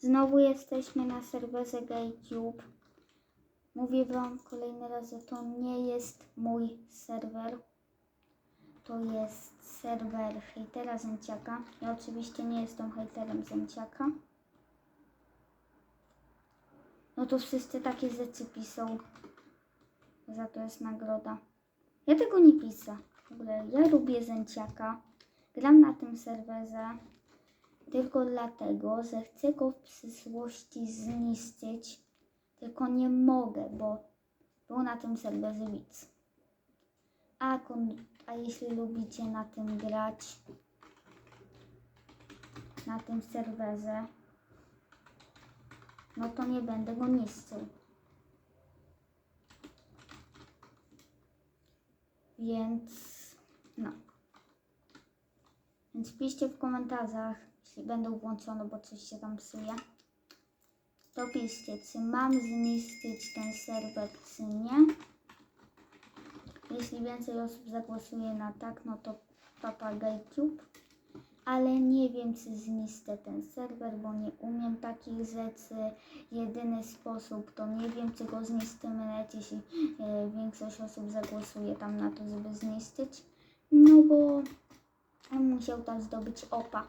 Znowu jesteśmy na serwerze GayTube. Mówię Wam kolejny raz, że to nie jest mój serwer. To jest serwer hejtera Zęciaka. Ja oczywiście nie jestem hejterem Zęciaka. No to wszyscy takie rzeczy piszą. Za to jest nagroda. Ja tego nie piszę. W ogóle ja lubię Zęciaka. Gram na tym serwerze tylko dlatego, że chcę go w przyszłości zniszczyć. Tylko nie mogę, bo był na tym serwerze widz. A, a jeśli lubicie na tym grać, na tym serwerze, no to nie będę go niszczył. Więc, no. Więc piszcie w komentarzach, jeśli będą włączone, bo coś się tam psuje. To piszcie, czy mam zniszczyć ten serwer, czy nie. Jeśli więcej osób zagłosuje na tak, no to papagajciub. Ale nie wiem, czy zniszczę ten serwer, bo nie umiem takich rzeczy. Jedyny sposób to nie wiem, czy go zniszczymy, nawet jeśli e, większość osób zagłosuje tam na to, żeby zniszczyć. No bo on musiał tam zdobyć opa.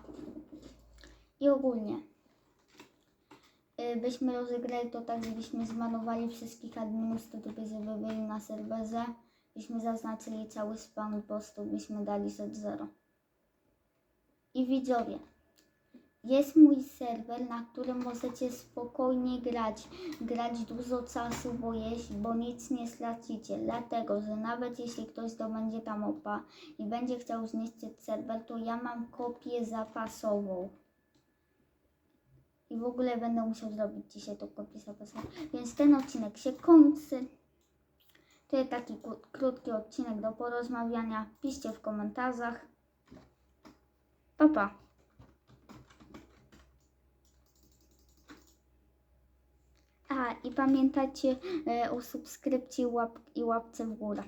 I ogólnie y, byśmy rozegrali to tak, żebyśmy zmanowali wszystkich typy, żeby byli na serwerze. Byśmy zaznaczyli cały spawn i po prostu byśmy dali z 0. I widzowie, jest mój serwer, na którym możecie spokojnie grać. Grać dużo czasu, bo, jeść, bo nic nie stracicie. Dlatego, że nawet jeśli ktoś zdobędzie tam opa i będzie chciał zniszczyć serwer, to ja mam kopię zapasową. I w ogóle będę musiał zrobić dzisiaj tą kopię zapasową. Więc ten odcinek się kończy. To jest taki krótki odcinek do porozmawiania. Piszcie w komentarzach. Pa, pa. A i pamiętajcie e, o subskrypcji łap i łapce w górę.